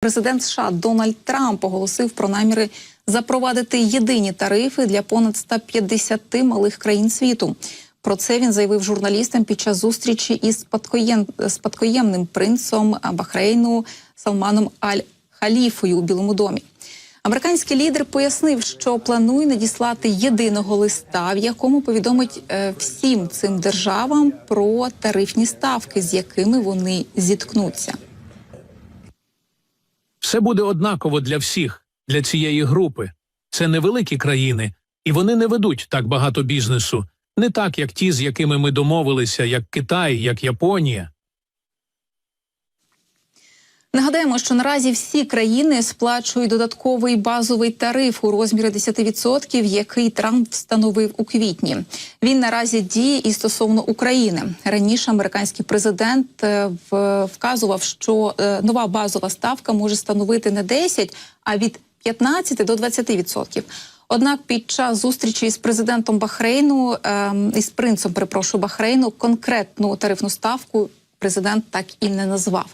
Президент США Дональд Трамп оголосив про наміри запровадити єдині тарифи для понад 150 малих країн світу. Про це він заявив журналістам під час зустрічі із спадкоєм... спадкоємним принцом Бахрейну Салманом Аль-Халіфою у Білому домі. Американський лідер пояснив, що планує надіслати єдиного листа, в якому повідомить е, всім цим державам про тарифні ставки, з якими вони зіткнуться. Все буде однаково для всіх, для цієї групи. Це невеликі країни, і вони не ведуть так багато бізнесу, не так, як ті, з якими ми домовилися, як Китай, як Японія. Нагадаємо, що наразі всі країни сплачують додатковий базовий тариф у розмірі 10%, який Трамп встановив у квітні. Він наразі діє і стосовно України. Раніше американський президент е, вказував, що е, нова базова ставка може становити не 10, а від 15 до 20%. Однак під час зустрічі із президентом Бахрейну ем, із принцем, перепрошую, Бахрейну конкретну тарифну ставку президент так і не назвав.